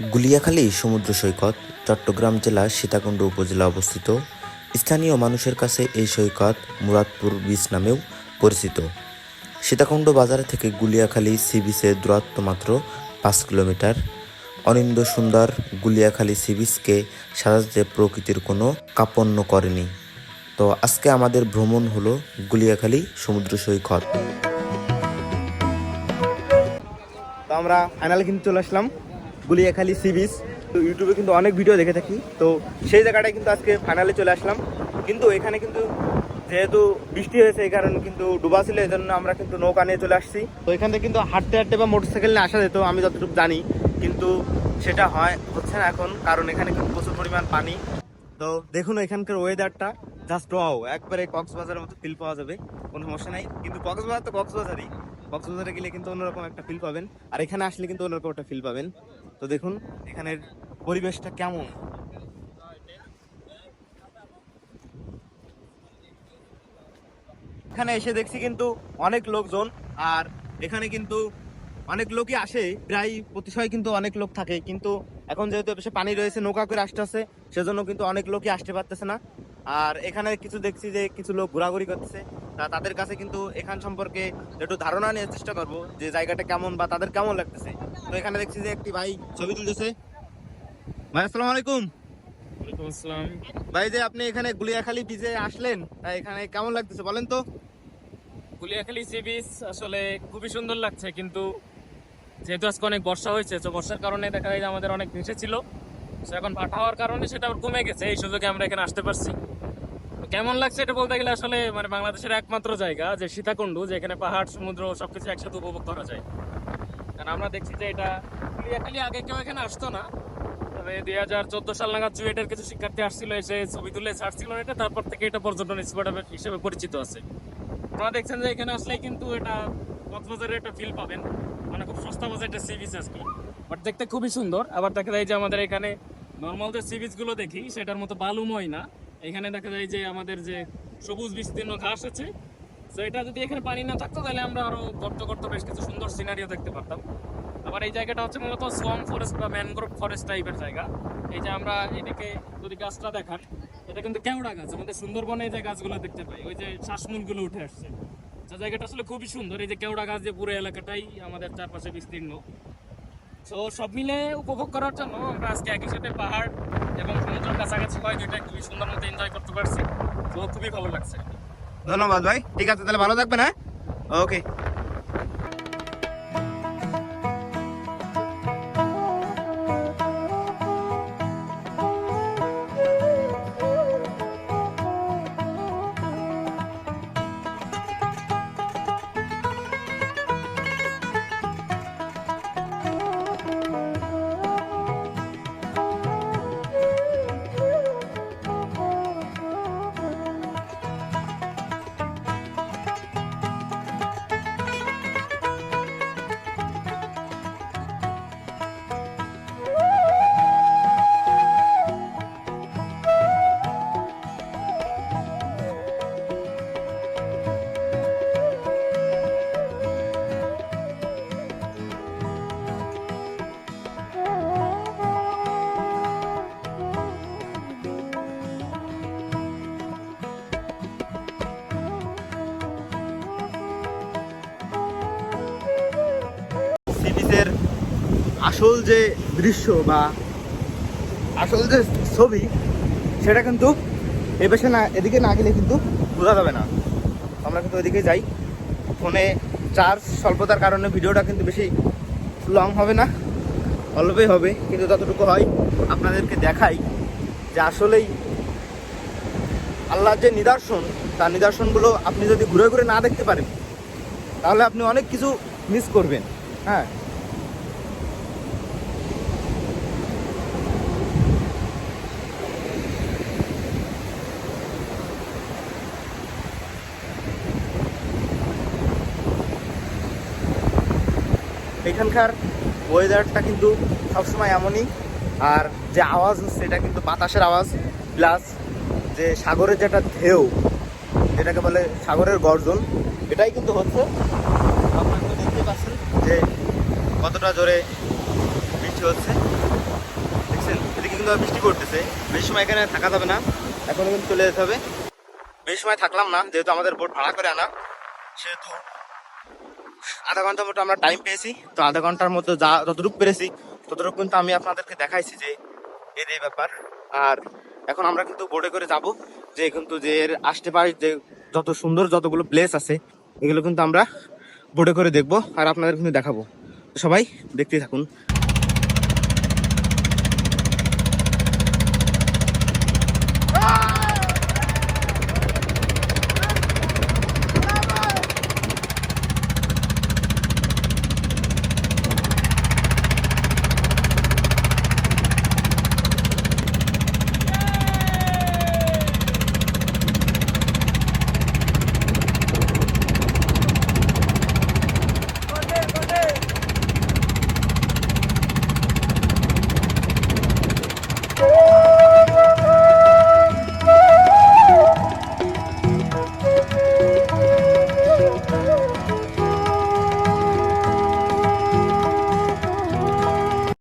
গুলিয়াখালী সমুদ্র সৈকত, চট্টগ্রাম জেলার সীতাকুণ্ড উপজেলা অবস্থিত। স্থানীয় মানুষের কাছে এই সৈকত মুরাদপুর বিচ নামেও পরিচিত। সীতাকুণ্ড বাজার থেকে গুলিয়াখালী সি বিচের দূরত্ব মাত্র পাঁচ কিলোমিটার। অনিন্দ সুন্দর গুলিয়াখালী সি বিচকে সাজাতে প্রকৃতির কোনো কাপন্য করেনি। তো আজকে আমাদের ভ্রমণ হলো গুলিয়াখালী সমুদ্র সৈকত। আমরা ফাইনালে কিন্তু চলে আসলাম। গুলিয়াখালী সি বিচ তো ইউটিউবে কিন্তু অনেক ভিডিও দেখে থাকি। তো সেই জায়গাটায় কিন্তু আজকে ফাইনালে চলে আসলাম। কিন্তু এখানে কিন্তু যেহেতু বৃষ্টি হয়েছে, এই কারণে কিন্তু ডুবা ছিল, এই জন্য আমরা কিন্তু নৌকা নিয়ে চলে আসছি। তো এখান থেকে কিন্তু হাঁটতে হাঁটতে বা মোটরসাইকেল নিয়ে আসা যেত, আমি যতটুকু জানি। কিন্তু সেটা হয়, হচ্ছে না এখন, কারণ এখানে কিন্তু প্রচুর পরিমাণ পানি। তো দেখুন এখানকার ওয়েদারটা জাস্ট ওয়াও একবারে কক্সবাজারের মতো ফিল পাওয়া যাবে, কোনো সমস্যা নাই। কিন্তু কক্সবাজার তো কক্সবাজারই। কক্সবাজারে গেলে কিন্তু অন্যরকম একটা ফিল পাবেন। আর এখানে আসলে কিন্তু অন্যরকম একটা ফিল পাবেন। তো দেখুন, এখানের পরিবেশটা কেমন? এখানে এসে দেখছি কিন্তু অনেক লোকজন, আর এখানে কিন্তু অনেক লোকই আসে। প্রায় প্রতিশয় কিন্তু অনেক লোক থাকে। কিন্তু এখন যেহেতু পানি রয়েছে, নৌকা করে আসতেছে সেজন্য কিন্তু অনেক লোকই আসতে পারতেছে না। আর এখানে কিছু দেখছি যে কিছু লোক ঘোরাঘুরি করতেছে। তা তাদের কাছে কিন্তু এখান সম্পর্কে একটু ধারণা নেওয়ার চেষ্টা করব যে জায়গাটা কেমন বা তাদের কেমন লাগতেছে। তো এখানে দেখছি যে একটি ভাই ছবি তুলতেছে। ভাই আসসালামু আলাইকুম। আসসালাম। ভাই যে আপনি এখানে গুলিয়াখালী বিচে আসলেন তা এখানে কেমন লাগতেছে বলেন তো? গুলিয়াখালী সি বিচ আসলে খুবই সুন্দর লাগছে কিন্তু যেহেতু আজকে অনেক বর্ষা হয়েছে তো বর্ষার কারণে দেখা যায় যে আমাদের অনেক ভেসে ছিল। তো এখন ভাটা হওয়ার কারণে সেটা কমে গেছে এই সুযোগে আমরা এখানে আসতে পারছি। কেমন লাগছে এটা বলতে গেলে আসলে মানে বাংলাদেশের একমাত্র জায়গা, যে সীতাকুণ্ড, যেখানে পাহাড়, সমুদ্র, সবকিছু একসাথে উপভোগ করা যায়। কারণ আমরা দেখছি যে এটা গুলিয়াখালী আগে কেউ এখানে আসতো না। তবে দুই হাজার চোদ্দ সাল নাগাদ চুয়েটের কিছু শিক্ষার্থী আসছিল, এসে ছবি তুলে ছাড়ছিল এটা, তারপর থেকে এটা পর্যটন স্পট হিসেবে পরিচিত আছে। আপনারা দেখছেন যে এখানে আসলে কিন্তু এটা কক্সবাজারের একটা ফিল পাবেন। মানে খুব সস্তা বাজেটের সি বিচ আজকে। বাট দেখতে খুবই সুন্দর। আবার দেখা যায় যে আমাদের এখানে নর্মাল যে সি বিচগুলো দেখি, সেটার মতো বালুময় না। এখানে দেখা যায় যে আমাদের যে সবুজ বিস্তীর্ণ ঘাস আছে, তো এটা যদি এখানে পানি না থাকতো, তাহলে আমরা আরও গর্ত গর্ত বেশ কিছু সুন্দর সিনারিও দেখতে পারতাম। আবার এই জায়গাটা হচ্ছে মূলত সোয়াম ফরেস্ট বা ম্যানগ্রোভ ফরেস্ট টাইপের জায়গা। এই যে আমরা এদিকে যদি গাছটা দেখান, এটা কিন্তু কেওড়া গাছ, আমাদের সুন্দরবনে যে গাছগুলো দেখতে পাই, ওই যে শ্বাসমূলগুলো উঠে আসছে। জায়গাটা আসলে খুবই সুন্দর, এই যে কেওড়া গাছ যে পুরো এলাকাটাই আমাদের চারপাশে বিস্তীর্ণ। তো সব মিলে উপভোগ করার জন্য আমরা আজকে একই সাথে পাহাড় এবং সমুদ্রের কাছাকাছি হয় দুইটা খুবই সুন্দর মতো এনজয় করতে পারছি। তো খুবই ভালো লাগছে। ধন্যবাদ ভাই। ঠিক আছে, তাহলে ভালো থাকবেন হ্যাঁ? ওকে আসল যে দৃশ্য বা আসল যে ছবি, সেটা কিন্তু এ পাশে না, এদিকে না গেলে কিন্তু বোঝা যাবে না। আমরা কিন্তু ওইদিকে যাই। ফোনে চার্জ স্বল্পতার কারণে ভিডিওটা কিন্তু বেশি লং হবে না, অল্পই হবে, কিন্তু যতটুকু হয় আপনাদেরকে দেখাই যে আসলেই আল্লাহর যে নিদর্শন, তার নিদর্শনগুলো আপনি যদি ঘুরে ঘুরে না দেখতে পারেন, তাহলে আপনি অনেক কিছু মিস করবেন। হ্যাঁ এখানকার ওয়েদারটা কিন্তু সবসময় এমনই। আর যে আওয়াজ হচ্ছে, এটা কিন্তু বাতাসের আওয়াজ প্লাস যে সাগরের যেটা ঢেউ, যেটাকে বলে সাগরের গর্জন, এটাই কিন্তু হচ্ছে আপনারা দেখতে পাচ্ছেন যে কতটা জোরে বৃষ্টি হচ্ছে। কিন্তু বৃষ্টি পড়তেছে। বেশি সময় এখানে থাকা যাবে না এখন কিন্তু চলে যেতে হবে। বেশি সময় থাকলাম না, যেহেতু আমাদের বোট ভাড়া করে আনা, সেহেতু আধা ঘণ্টার মতো আমরা টাইম পেয়েছি। তো আধা ঘণ্টার মতো যা যতটুকু পেরেছি, ততটুকু কিন্তু আমি আপনাদেরকে দেখাইছি যে এর এই ব্যাপার। আর এখন আমরা কিন্তু বোটে করে যাব, যে কিন্তু যে এর আশেপাশে যে যত সুন্দর যতগুলো প্লেস আছে, এগুলো কিন্তু আমরা বোটে করে দেখব আর আপনাদের কিন্তু দেখাবো। সবাই দেখতেই থাকুন।